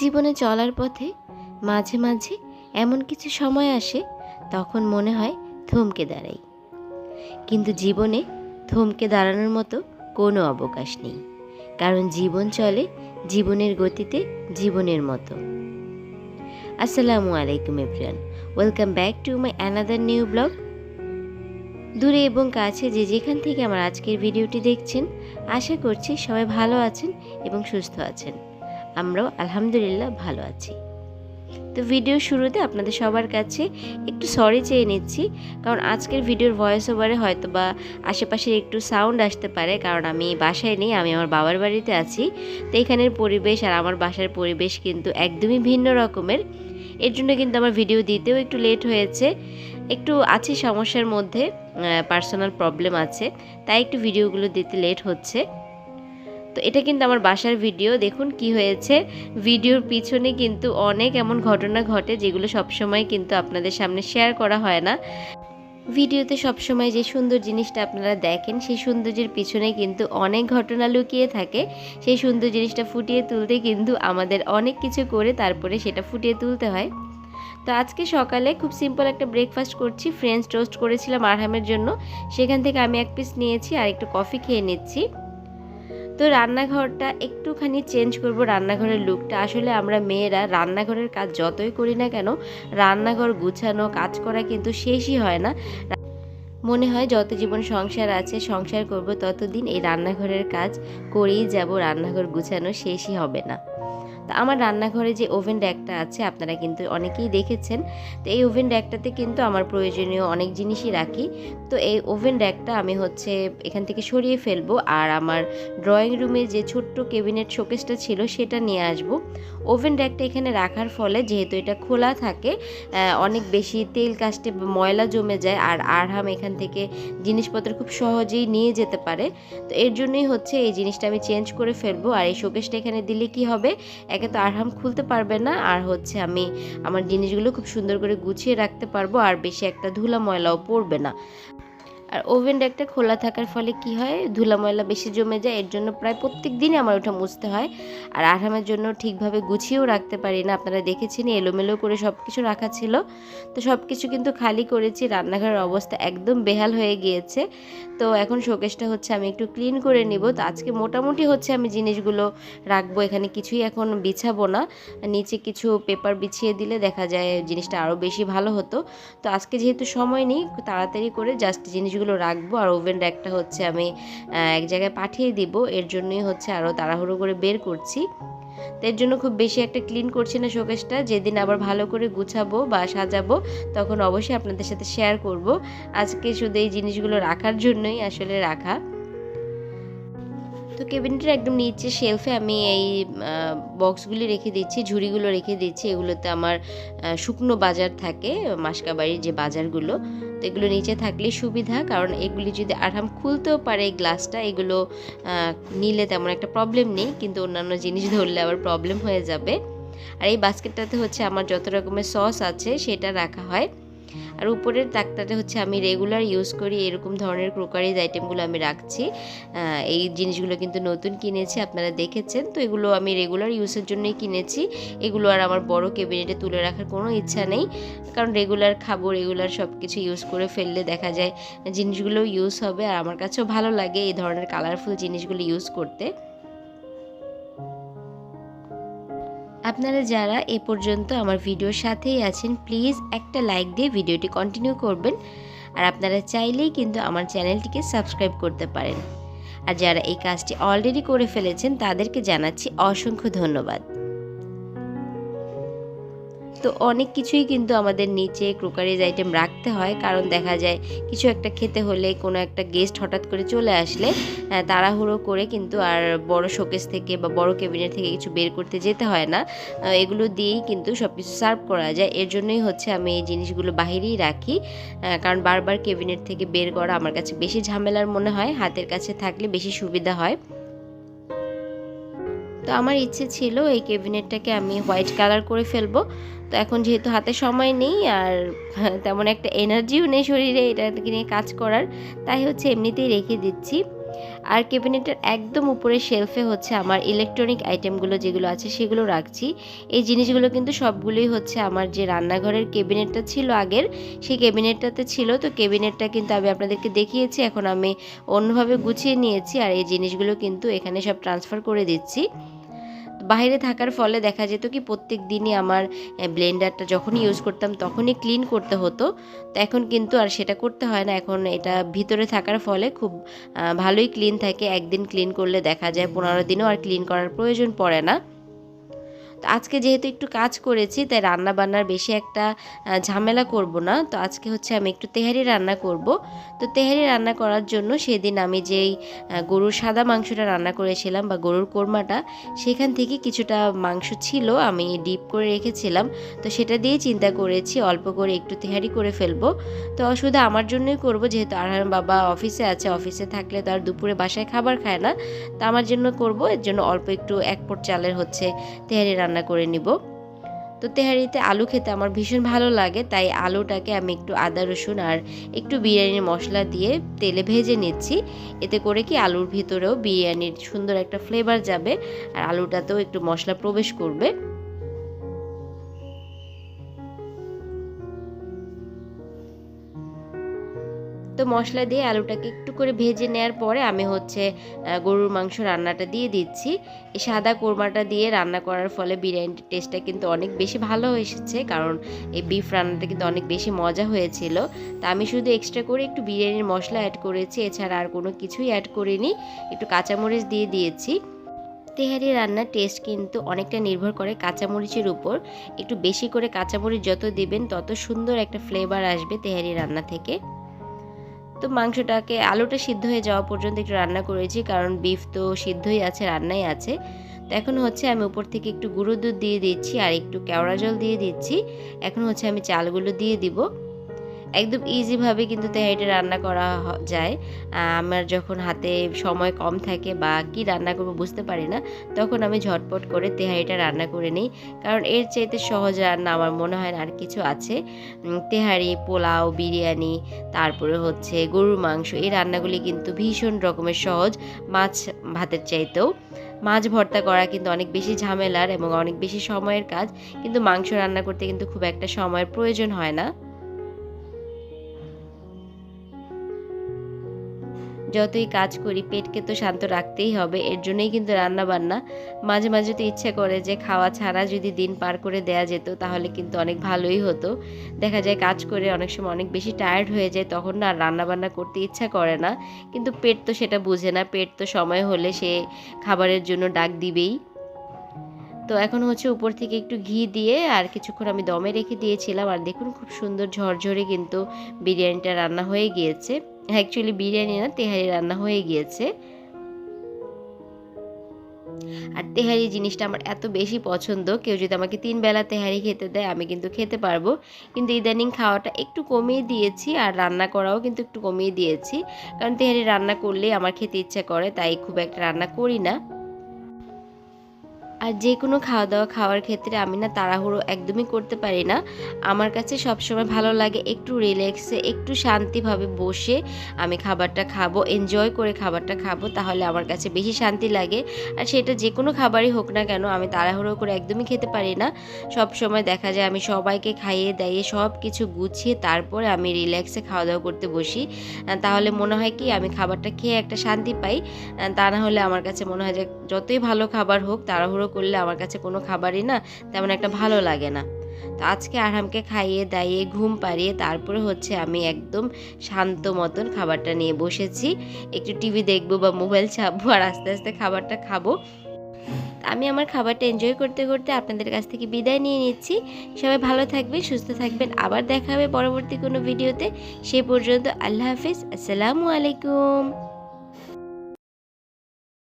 জীবনে চলার পথে মাঝে মাঝে এমন কিছু সময় আসে, তখন মনে হয় থমকে দাঁড়াই। কিন্তু জীবনে থমকে দাঁড়ানোর মতো কোনো অবকাশ নেই, কারণ জীবন চলে জীবনের গতিতে জীবনের মতো। আসসালামু আলাইকুম everyone, welcome back to my another new blog. দূরে এবং কাছে যে যেখান থেকে আমার আজকের ভিডিওটি দেখছেন, আশা করছি সবাই ভালো আছেন এবং সুস্থ আছেন। আমরাও আলহামদুলিল্লাহ ভালো আছি। তো ভিডিও শুরুতে আপনাদের সবার কাছে একটু সরি চেয়ে নিচ্ছি, কারণ আজকের ভিডিওর ভয়েস ওভারে হয়তো বা আশেপাশের একটু সাউন্ড আসতে পারে, কারণ আমি বাসায় নেই, আমি আমার বাবার বাড়িতে আছি। তো এখানের পরিবেশ আর আমার বাসার পরিবেশ কিন্তু একদমই ভিন্ন রকমের। এর জন্য কিন্তু আমার ভিডিও দিতেও একটু লেট হয়েছে। একটু আছে সমস্যার মধ্যে পার্সোনাল প্রবলেম আছে, তাই একটু ভিডিওগুলো দিতে লেট হচ্ছে। তো এটা কিন্তু আমার বাসার ভিডিও দেখুন কি হয়েছে। ভিডিওর পিছনে কিন্তু অনেক এমন ঘটনা ঘটে, যেগুলো সবসময় কিন্তু আপনাদের সামনে শেয়ার করা হয় না। ভিডিওতে সবসময় যে সুন্দর জিনিসটা আপনারা দেখেন, সেই সৌন্দর্যের পিছনে কিন্তু অনেক ঘটনা লুকিয়ে থাকে। সেই সুন্দর জিনিসটা ফুটিয়ে তুলতে কিন্তু আমাদের অনেক কিছু করে তারপরে সেটা ফুটিয়ে তুলতে হয়। তো আজকে সকালে খুব সিম্পল একটা ব্রেকফাস্ট করছি ফ্রেঞ্চ টোস্ট করেছিলাম আরহামের জন্য। সেখান থেকে আমি এক পিস নিয়েছি আর একটু কফি খেয়ে নিচ্ছি। তো রান্নাঘরটা একটুখানি চেঞ্জ করব রান্নাঘরের লুকটা। আসলে আমরা মেয়েরা রান্নাঘরের কাজ যতই করি না কেন, রান্নাঘর গুছানো, কাজ করা কিন্তু শেষই হয় না। মনে হয় যত জীবন সংসার আছে, সংসার করব ততদিন এই রান্নাঘরের কাজ করেই যাব, রান্নাঘর গুছানো শেষই হবে না। তো আমার রান্নাঘরে যে ওভেন র্যাকটা আছে, আপনারা কিন্তু অনেকেই দেখেছেন। তো এই ওভেন র্যাকটাতে কিন্তু আমার প্রয়োজনীয় অনেক জিনিসই রাখি। তো এই ওভেন র্যাকটা আমি হচ্ছে এখান থেকে সরিয়ে ফেলব আর আমার ড্রয়িং রুমে যে ছোট্ট কেবিনেট শোকেসটা ছিল, সেটা নিয়ে আসব। ওভেন র্যাকটা এখানে রাখার ফলে যেহেতু এটা খোলা থাকে অনেক বেশি তেল কাস্টে ময়লা জমে যায় আর আরহাম এখান থেকে জিনিসপত্র খুব সহজেই নিয়ে যেতে পারে। তো এর জন্যই হচ্ছে এই জিনিসটা আমি চেঞ্জ করে ফেলব আর এই শোকেসটা এখানে দিলে কি হবে? একে তো আরহাম খুলতে পারবে না। আর হচ্ছে আমি আমার জিনিসগুলো খুব সুন্দর করে গুছিয়ে রাখতে পারব, আর বেশি একটা ধুলা ময়লাও পড়বে না। আর ওভেন একটা খোলা থাকার ফলে কি হয়? ধুলা ময়লা বেশি জমে যায়, এর জন্য প্রায় প্রত্যেক দিনই আমার ওটা মুছতে হয়। আর আরামের জন্য ঠিকভাবে গুছিয়েও রাখতে পারি না। আপনারা দেখেছেন, এলোমেলো করে সব কিছু রাখা ছিল। তো সব কিছু কিন্তু খালি করেছি, রান্নাঘরের অবস্থা একদম বেহাল হয়ে গিয়েছে। তো এখন শোকেসটা হচ্ছে আমি একটু ক্লিন করে নিব। তো আজকে মোটামুটি হচ্ছে আমি জিনিসগুলো রাখব, এখানে কিছুই এখন বিছাবো না। নিচে কিছু পেপার বিছিয়ে দিলে দেখা যায় জিনিসটা আরও বেশি ভালো হতো। তো আজকে যেহেতু সময় নেই তাড়াতাড়ি করে জাস্ট জিনিসগুলো রাখব আর ওভেন র্যাকটা হচ্ছে আমি এক জায়গায় পাঠিয়ে দিব। এর জন্যই হচ্ছে আরও তাড়াহুড়ো করে বের করছি। এর জন্য খুব বেশি একটা ক্লিন করছি না শোকেসটা যেদিন আবার ভালো করে গুছাবো বা সাজাবো, তখন অবশ্যই আপনাদের সাথে শেয়ার করব। আজকে শুধু এই জিনিসগুলো রাখার জন্যই আসলে রাখা। তো কেবিনেটের একদম নিচে শেলফে আমি এই বক্সগুলি রেখে দিচ্ছি, ঝুড়িগুলো রেখে দিচ্ছি। এগুলোতে আমার শুকনো বাজার থাকে, মাসকাবাড়ির যে বাজারগুলো। তো এগুলো নিচে থাকলে সুবিধা, কারণ এগুলি যদি আরাম খুলতেও পারে গ্লাসটা এগুলো নিলে তেমন একটা প্রবলেম নেই, কিন্তু অন্যান্য জিনিস ধরলে আবার প্রবলেম হয়ে যাবে। আর এই বাস্কেটটাতে হচ্ছে আমার যত রকমের সস আছে, সেটা রাখা হয়। আর উপরের তাকটাতে হচ্ছে আমি রেগুলার ইউজ করি, এরকম ধরনের ক্রোকারিজ আইটেমগুলো আমি রাখছি। এই জিনিসগুলো কিন্তু নতুন কিনেছি, আপনারা দেখেছেন। তো এগুলো আমি রেগুলার ইউজের জন্যই কিনেছি। এগুলো আর আমার বড় ক্যাবিনেটে তুলে রাখার কোনো ইচ্ছা নেই। কারণ রেগুলার খাব রেগুলার সব কিছু ইউজ করে ফেললে দেখা যায় জিনিসগুলো ইউজ হবে। আর আমার কাছেও ভালো লাগে এই ধরনের কালারফুল জিনিসগুলো ইউজ করতে। আপনারা যারা এ পর্যন্ত আমার ভিডিওর সাথেই আছেন প্লিজ একটা লাইক দিয়ে ভিডিওটি কন্টিনিউ করবেন। আর আপনারা চাইলেই কিন্তু আমার চ্যানেলটিকে সাবস্ক্রাইব করতে পারেন। আর যারা এই কাজটি অলরেডি করে ফেলেছেন, তাদেরকে জানাচ্ছি অসংখ্য ধন্যবাদ। তো অনেক কিছুই কিন্তু আমাদের নিচে ক্রোকারিজ আইটেম রাখতে হয়। কারণ দেখা যায় কিছু একটা খেতে হলে কোনো একটা গেস্ট হঠাৎ করে চলে আসলে তাড়াহুড়ো করে কিন্তু আর বড় শোকেস থেকে বা বড় কেবিনেট থেকে কিছু বের করতে যেতে হয় না। এগুলো দিয়েই কিন্তু সব কিছু সার্ভ করা যায়। এর জন্যই হচ্ছে আমি এই জিনিসগুলো বাহিরেই রাখি। কারণ বারবার কেবিনেট থেকে বের করা আমার কাছে বেশি ঝামেলার মনে হয়। হাতের কাছে থাকলে বেশি সুবিধা হয়। তো আমার ইচ্ছে ছিল এই ক্যাবিনেটটাকে আমি হোয়াইট কালার করে ফেলব। তো এখন যেহেতু হাতে সময় নেই আর তেমন একটা এনার্জিও নেই শরীরে এটা নিয়ে কাজ করার, তাই হচ্ছে এমনিতেই রেখে দিচ্ছি। আর ক্যাবিনেটের একদম উপরে শেলফে হচ্ছে আমার ইলেকট্রনিক আইটেমগুলো যেগুলো আছে সেগুলো রাখছি। এই জিনিসগুলো কিন্তু সবগুলোই হচ্ছে আমার যে রান্নাঘরের ক্যাবিনেটটা ছিল আগের, সেই ক্যাবিনেটটাতে ছিল। তো ক্যাবিনেটটা কিন্তু আমি আপনাদেরকে দেখিয়েছি, এখন আমি অন্যভাবে গুছিয়ে নিয়েছি আর এই জিনিসগুলো কিন্তু এখানে সব ট্রান্সফার করে দিচ্ছি। বাইরে থাকার ফলে দেখা যেত কি প্রত্যেক দিনই আমার ব্লেন্ডারটা যখনই ইউজ করতাম তখনই ক্লিন করতে হতো। তো এখন কিন্তু আর সেটা করতে হয় না। এখন এটা ভিতরে থাকার ফলে খুব ভালোই ক্লিন থাকে। একদিন ক্লিন করলে দেখা যায় পনেরো দিনও আর ক্লিন করার প্রয়োজন পড়ে না। তো আজকে যেহেতু একটু কাজ করেছি, তাই রান্না বান্নার বেশি একটা ঝামেলা করব না। তো আজকে হচ্ছে আমি একটু তেহারি রান্না করব। তো তেহারি রান্না করার জন্য সেদিন আমি যেই গরুর সাদা মাংসটা রান্না করেছিলাম বা গরুর কোরমাটা, সেখান থেকে কিছুটা মাংস ছিল আমি ডিপ করে রেখেছিলাম। তো সেটা দিয়ে চিন্তা করেছি অল্প করে একটু তেহারি করে ফেলব। তো শুধু আমার জন্যই করব, যেহেতু আরহান বাবা অফিসে আছে, অফিসে থাকলে তো আর দুপুরে বাসায় খাবার খায় না। তো আমার জন্য করব, এর জন্য অল্প একটু এক পট চালের হচ্ছে তেহারি রান্না করে নিব। তো তেহারিতে আলু খেতে আমার ভীষণ ভালো লাগে, তাই আলুটাকে আমি একটু আদা, রসুন আর একটু বিরিয়ানির মশলা দিয়ে তেলে ভেজে নিচ্ছি। এতে করে কি আলুর ভিতরেও বিরিয়ানির সুন্দর একটা ফ্লেভার যাবে আর আলুটাতেও একটু মশলা প্রবেশ করবে। তো মশলা দিয়ে আলুটাকে একটু করে ভেজে নেওয়ার পরে আমি হচ্ছে গরুর মাংস রান্নাটা দিয়ে দিচ্ছি। এই সাদা কোরমাটা দিয়ে রান্না করার ফলে বিরিয়ানির টেস্টটা কিন্তু অনেক বেশি ভালো এসেছে, কারণ এই বিফ রান্নাটা কিন্তু অনেক বেশি মজা হয়েছিল। তা আমি শুধু এক্সট্রা করে একটু বিরিয়ানির মশলা অ্যাড করেছি, এছাড়া আর কোনো কিছুই অ্যাড করিনি। একটু কাঁচামরিচ দিয়ে দিয়েছি। তেহারি রান্নার টেস্ট কিন্তু অনেকটা নির্ভর করে কাঁচামরিচের উপর। একটু বেশি করে কাঁচামরিচ যত দেবেন, তত সুন্দর একটা ফ্লেভার আসবে তেহারি রান্না থেকে। তো মাংসটাকে আলুটা সিদ্ধ হয়ে যাওয়া পর্যন্ত একটু রান্না করেছি, কারণ বিফ তো সিদ্ধই আছে, রান্নাই আছে। তো এখন হচ্ছে আমি উপর থেকে একটু গুঁড়ো দুধ দিয়ে দিচ্ছি আর একটু কেওড়া জল দিয়ে দিচ্ছি। এখন হচ্ছে আমি চালগুলো দিয়ে দিব। একদম ইজিভাবে কিন্তু তেহারিটা রান্না করা যায়। আমার যখন হাতে সময় কম থাকে বা কি রান্না করব বুঝতে পারি না, তখন আমি ঝটপট করে তেহারিটা রান্না করে নিই। কারণ এর চাইতে সহজ রান্না আমার মনে হয় না আর কিছু আছে। তেহারি, পোলাও, বিরিয়ানি, তারপরে হচ্ছে গরুর মাংস, এই রান্নাগুলি কিন্তু ভীষণ রকমের সহজ মাছ ভাতের চাইতেও। মাছ ভর্তা করা কিন্তু অনেক বেশি ঝামেলার এবং অনেক বেশি সময়ের কাজ, কিন্তু মাংস রান্না করতে কিন্তু খুব একটা সময়ের প্রয়োজন হয় না। যতই কাজ করি, পেটকে তো শান্ত রাখতেই হবে। এর জন্যই কিন্তু রান্না বান্না মাঝে মাঝে তো ইচ্ছে করে যে, খাওয়া ছাড়া যদি দিন পার করে দেয়া যেত, তাহলে কিন্তু অনেক ভালোই হতো। দেখা যায় কাজ করে অনেক সময় অনেক বেশি টায়ার্ড হয়ে যায়, তখন না রান্না বান্না করতে ইচ্ছা করে না। কিন্তু পেট তো সেটা বুঝে না। পেট তো সময় হলে সে খাবারের জন্য ডাক দিবেই। তো এখন হচ্ছে উপর থেকে একটু ঘি দিয়ে আর কিছুক্ষণ আমি দমে রেখে দিয়েছিলাম। আর দেখুন, খুব সুন্দর ঝরঝরে কিন্তু বিরিয়ানিটা রান্না হয়ে গিয়েছে। অ্যাকচুয়ালি বিরিয়ানি না, তেহারি রান্না হয়ে গিয়েছে। আর তেহারি জিনিসটা আমার এত বেশি পছন্দ, কেউ যদি আমাকে তিন বেলা তেহারি খেতে দেয়, আমি কিন্তু খেতে পারব। কিন্তু ইদানিং খাওয়াটা একটু কমিয়ে দিয়েছি, আর রান্না করাও কিন্তু একটু কমিয়ে দিয়েছি। কারণ তেহারি রান্না করলেই আমার খেতে ইচ্ছা করে, তাই খুব একটা রান্না করি না। আর যে কোনো খাওয়া দাওয়া খাওয়ার ক্ষেত্রে আমি না তাড়াহুড়ো একদমই করতে পারি না। আমার কাছে সবসময় ভালো লাগে একটু রিল্যাক্সে একটু শান্তিভাবে বসে আমি খাবারটা খাব এনজয় করে খাবারটা খাব, তাহলে আমার কাছে বেশি শান্তি লাগে। আর সেটা যে কোনো খাবারই হোক না কেন, আমি তাড়াহুড়ো করে একদমই খেতে পারি না। সব সময় দেখা যায় আমি সবাইকে খাইয়ে দাইয়ে সব কিছু গুছিয়ে তারপরে আমি রিল্যাক্সে খাওয়া দাওয়া করতে বসি। তাহলে মনে হয় কি, আমি খাবারটা খেয়ে একটা শান্তি পাই। তা না হলে আমার কাছে মনে হয় যে যতই ভালো খাবার হোক, তাড়াহুড়ো করলে আমার কাছে কোনো খাবারই না, তেমন একটা ভালো লাগে না। তো আজকে আরামকে খাইয়ে দাইয়ে ঘুম পাড়িয়ে তারপরে হচ্ছে আমি একদম শান্ত মতন খাবারটা নিয়ে বসেছি। একটু টিভি দেখব বা মোবাইল চাপবো আর আস্তে আস্তে খাবারটা খাব। আমি আমার খাবারটা এনজয় করতে করতে আপনাদের কাছ থেকে বিদায় নিয়ে নিচ্ছি। সবাই ভালো থাকবেন, সুস্থ থাকবেন। আবার দেখা হবে পরবর্তী কোনো ভিডিওতে। সে পর্যন্ত আল্লাহ হাফিজ। আসসালামু আলাইকুম।